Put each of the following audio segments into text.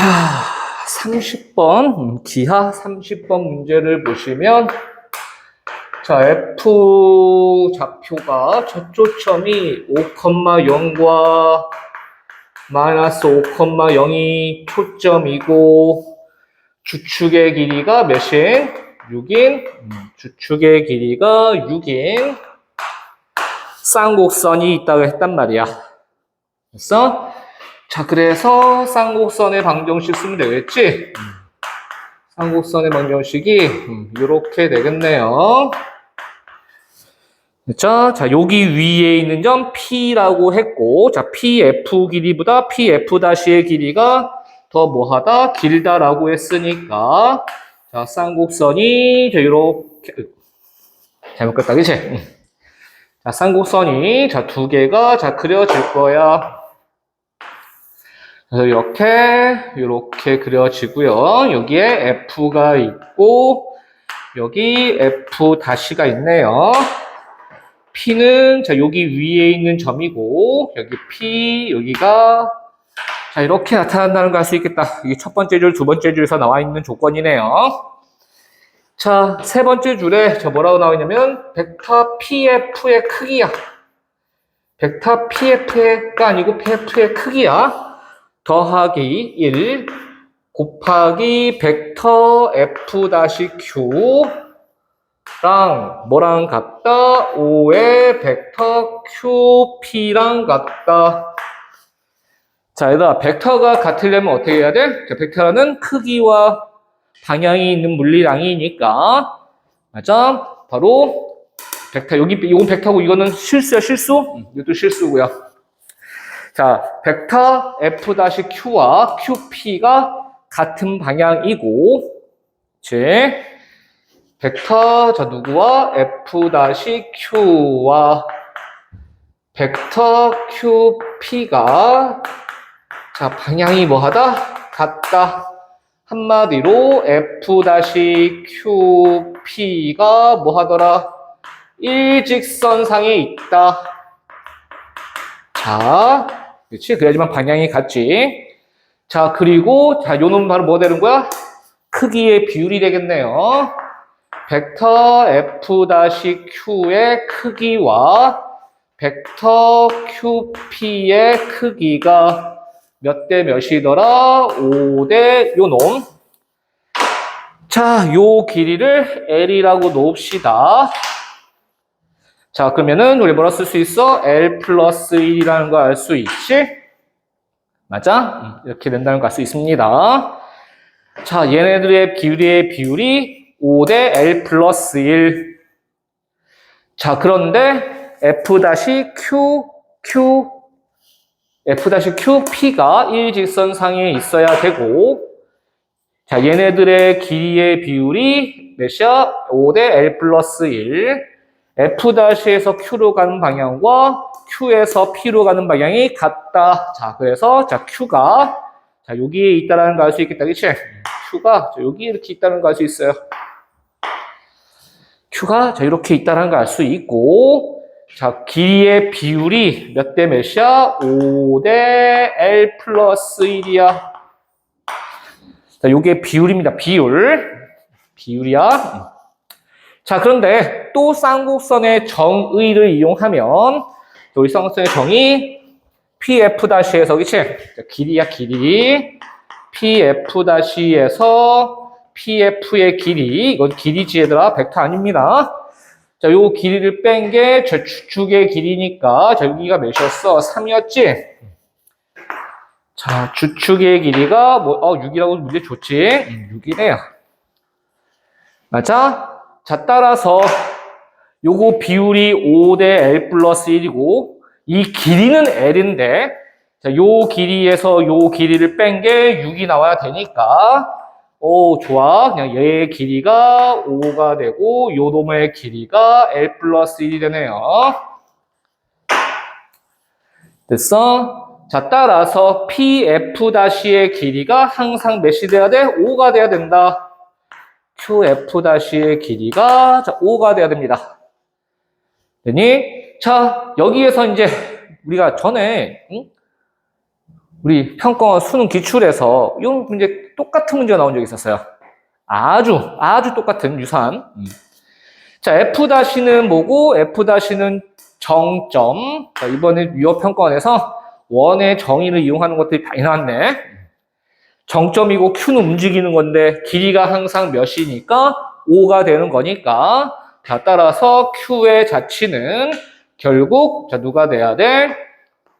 자, 30번, 음, 기하 30번 문제를 보시면, 자, F 좌표가 저초점이 5,0과 마이너스 5,0이 초점이고, 주축의 길이가 몇인? 6인, 주축의 길이가 6인, 쌍곡선이 있다고 했단 말이야. 됐어? 자, 그래서 쌍곡선의 방정식 쓰면 되겠지? 쌍곡선의 방정식이 이렇게 되겠네요. 됐죠? 자, 여기 위에 있는 점 P라고 했고, 자, PF 길이보다 PF-의 길이가 더 뭐하다? 길다라고 했으니까, 자, 쌍곡선이, 자, 요렇게, 잘못 그렸다, 그치? 응. 자, 쌍곡선이, 자, 두 개가, 자, 그려질 거야. 그래서 이렇게, 이렇게 그려지고요. 여기에 F가 있고, 여기 F 다시가 있네요. P는, 자, 여기 위에 있는 점이고, 여기 P, 여기가, 자, 이렇게 나타난다는 걸 알 수 있겠다. 이게 첫 번째 줄, 두 번째 줄에서 나와 있는 조건이네요. 자, 세 번째 줄에 저 뭐라고 나와 있냐면 벡터 PF의 크기야. 벡터 PF가 아니고 PF의 크기야. 더하기 1 곱하기 벡터 F-Q랑 뭐랑 같다? 5의 벡터 QP랑 같다. 자, 얘들아, 벡터가 같으려면 어떻게 해야 돼? 자, 벡터는 크기와 방향이 있는 물리량이니까 맞아? 바로 벡터 여기 이건 벡터고 이거는 실수야 실수? 응, 이것도 실수고요. 자, 벡터 F-Q와 QP가 같은 방향이고 제 벡터 자 누구와 F-Q와 벡터 QP가 자 방향이 뭐하다? 같다. 한마디로 F-QP가 뭐 하더라? 일직선상에 있다. 자, 그렇지? 그래야지만 방향이 같지. 자, 그리고, 자, 요놈 바로 뭐 되는 거야? 크기의 비율이 되겠네요. 벡터 F-Q의 크기와 벡터 QP의 크기가 몇 대 몇이더라? 5대 요 놈. 자, 요 길이를 L이라고 놓읍시다. 자, 그러면은 우리 뭐라 쓸 수 있어? L 플러스 1이라는 거 알 수 있지? 맞아? 이렇게 된다는 거 알 수 있습니다. 자, 얘네들의 길이의 비율이 5대 L 플러스 1. 자, 그런데 F-Q, Q, F-QP가 일직선상에 있어야 되고, 자, 얘네들의 길이의 비율이 몇이야? 5대 L 플러스 1. F-에서 Q로 가는 방향과 Q에서 P로 가는 방향이 같다. 자, 그래서, 자, Q가, 자, 여기에 있다라는 걸 알 수 있겠다. 그치? Q가, 자, 여기 이렇게 있다는 걸 알 수 있어요. Q가, 자, 이렇게 있다는 걸 알 수 있고, 자, 길이의 비율이 몇 대 몇이야? 5 대 L 플러스 1이야. 자, 요게 비율입니다. 비율. 비율이야. 자, 그런데 또 쌍곡선의 정의를 이용하면, 우리 쌍곡선의 정의, PF-에서, 그치? 자, 길이야, 길이. PF-에서 PF의 길이, 이건 길이지 얘들아, 벡터 아닙니다. 자, 요 길이를 뺀게저 주축의 길이니까, 자, 여기가 몇이었어? 3이었지? 자, 주축의 길이가, 뭐, 어, 6이라고 문제 좋지? 6이네요. 맞아? 자, 따라서, 요거 비율이 5대 L 플러스 1이고, 이 길이는 L인데, 자, 요 길이에서 요 길이를 뺀 게 6이 나와야 되니까, 오, 좋아. 그냥 얘의 길이가 5가 되고, 요 놈의 길이가 L 플러스 1이 되네요. 됐어? 자, 따라서 PF-의 길이가 항상 몇이 돼야 돼? 5가 돼야 된다. QF-의 길이가, 자, 5가 돼야 됩니다. 되니? 자, 여기에서 이제 우리가 전에, 응? 우리 평가원 수능 기출에서 이 문제 똑같은 문제가 나온 적이 있었어요. 아주 아주 똑같은 유사한. 음. 자 F-는 뭐고 F-는 정점. 자, 이번에 유효 평가원에서 원의 정의를 이용하는 것들이 많이 나왔네. 정점이고 Q는 움직이는 건데 길이가 항상 몇이니까 5가 되는 거니까 자 따라서 Q의 자치는 결국 자 누가 돼야 돼?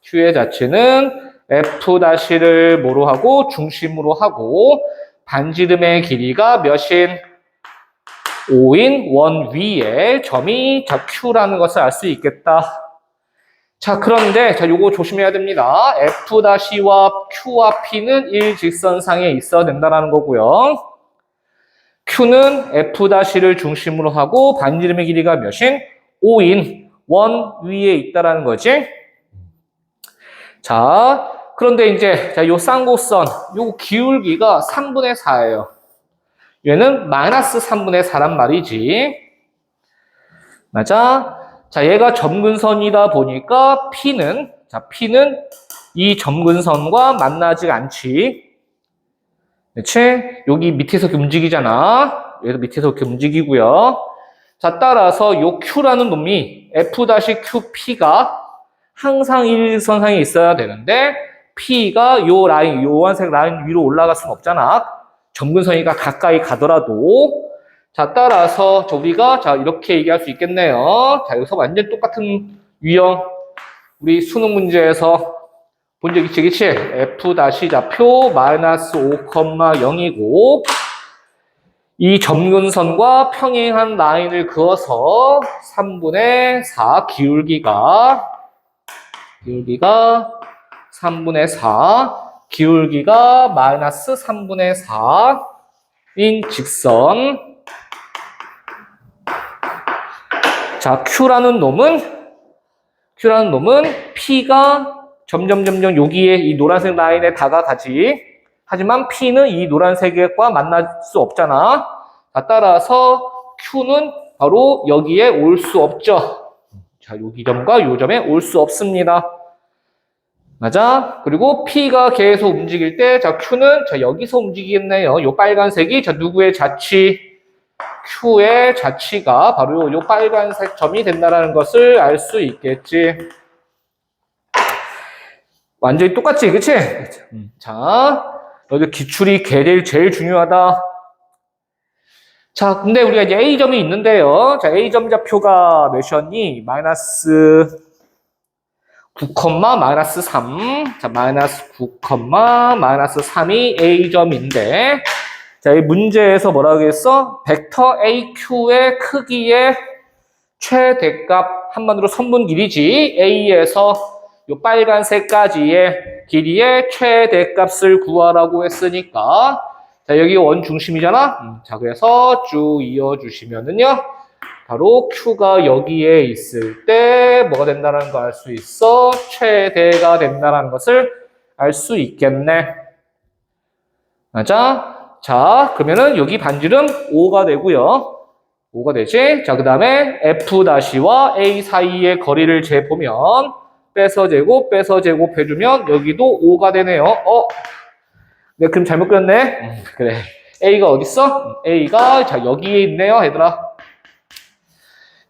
Q의 자치는 F-를 뭐로 하고 중심으로 하고 반지름의 길이가 몇인 5인 원 위에 점이 자 Q라는 것을 알 수 있겠다. 자, 그런데, 자, 요거 조심해야 됩니다. F-와 Q와 P는 일직선상에 있어야 된다는 거고요. Q는 F-를 중심으로 하고 반지름의 길이가 몇인? 5인 원 위에 있다라는 거지. 자, 그런데 이제, 자, 요 쌍곡선, 요 기울기가 3분의 4예요. 얘는 마이너스 3분의 4란 말이지. 맞아? 자, 얘가 점근선이다 보니까 P는, 자, P는 이 점근선과 만나지 않지. 그치? 여기 밑에서 움직이잖아. 여기서 밑에서 이렇게 움직이고요. 자, 따라서 요 Q라는 놈이 F-QP가 항상 일선상에 있어야 되는데, P가 요 라인, 요한색 라인 위로 올라갈 수는 없잖아. 점근선이가 가까이 가더라도. 자, 따라서 저 우리가 자, 이렇게 얘기할 수 있겠네요. 자, 여기서 완전 똑같은 유형. 우리 수능 문제에서 본 적 있지, 그치? F 다시 좌표 마이너스 5,0이고, 이 점근선과 평행한 라인을 그어서 3분의 4 기울기가, 기울기가 3분의 4, 기울기가 마이너스 3분의 4인 직선. 자, Q라는 놈은, Q라는 놈은 P가 점점 점점 여기에 이 노란색 라인에 다가가지. 하지만 P는 이 노란색과 만날 수 없잖아. 자, 따라서 Q는 바로 여기에 올 수 없죠. 자, 여기 점과 요 점에 올 수 없습니다. 맞아? 그리고 P가 계속 움직일 때, 자, Q는 자, 여기서 움직이겠네요. 요 빨간색이 자, 누구의 자치? Q의 자치가 바로 요 빨간색 점이 된다는 것을 알 수 있겠지. 완전히 똑같지, 그치? 음. 자, 여기 기출이 제일, 제일 중요하다. 자, 근데 우리가 이제 A점이 있는데요. 자, A점 좌표가 몇이었니? 마이너스 9, 마이너스 3. 자, 마이너스 9, 마이너스 3이 A점인데, 자, 이 문제에서 뭐라고 했어? 벡터 AQ의 크기의 최대값 한마디로 선분 길이지. A에서 요 빨간색까지의 길이의 최대값을 구하라고 했으니까 자 여기 원 중심이잖아. 음, 자 그래서 쭉 이어주시면은요. 바로 Q가 여기에 있을 때 뭐가 된다는 거알수 있어? 최대가 된다는 것을 알 수 있겠네. 맞아? 자 그러면은 여기 반지름 5가 되고요. 5가 되지? 자 그 다음에 F-와 A 사이의 거리를 재보면 빼서 제곱, 빼서 제곱 해주면 여기도 5가 되네요. 어? 내가 그럼 잘못 그렸네? 음, 그래. A가 어딨어? A가 자 여기에 있네요, 얘들아.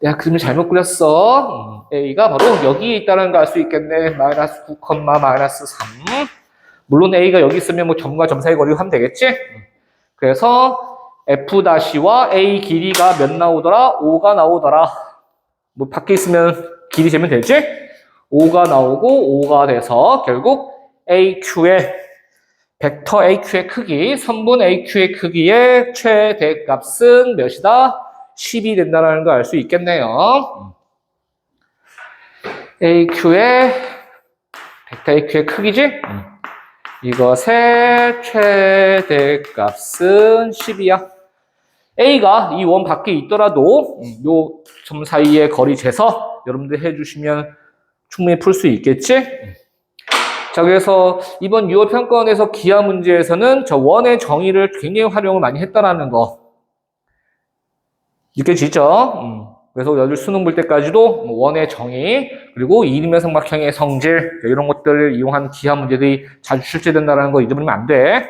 내가 그림을 잘못 그렸어. 음, A가 바로 여기에 있다는 걸 알 수 있겠네. 마이너스 9, 마이너스 3. 물론 A가 여기 있으면 뭐 점과 점 사이 거리를 하면 되겠지? 음. 그래서 F-와 A 길이가 몇 나오더라? 5가 나오더라. 뭐 밖에 있으면 길이 재면 되지? 5가 나오고 5가 돼서 결국 AQ의 벡터 AQ의 크기, 선분 AQ의 크기의 최대값은 몇이다? 10이 된다는 걸 알 수 있겠네요. AQ의 벡터 AQ의 크기지? 이것의 최대값은 10이야. A가 이 원 밖에 있더라도 요 점 사이의 거리 재서 여러분들 해주시면 충분히 풀 수 있겠지? 자, 그래서 이번 유어 평가원에서 기하 문제에서는 저 원의 정의를 굉장히 활용을 많이 했다라는 거. 느껴지죠? 음. 그래서 여기 수능 볼 때까지도 뭐 원의 정의 그리고 이림의 삼각형의 성질 이런 것들을 이용한 기하 문제들이 자주 출제된다는 거 잊어버리면 안 돼.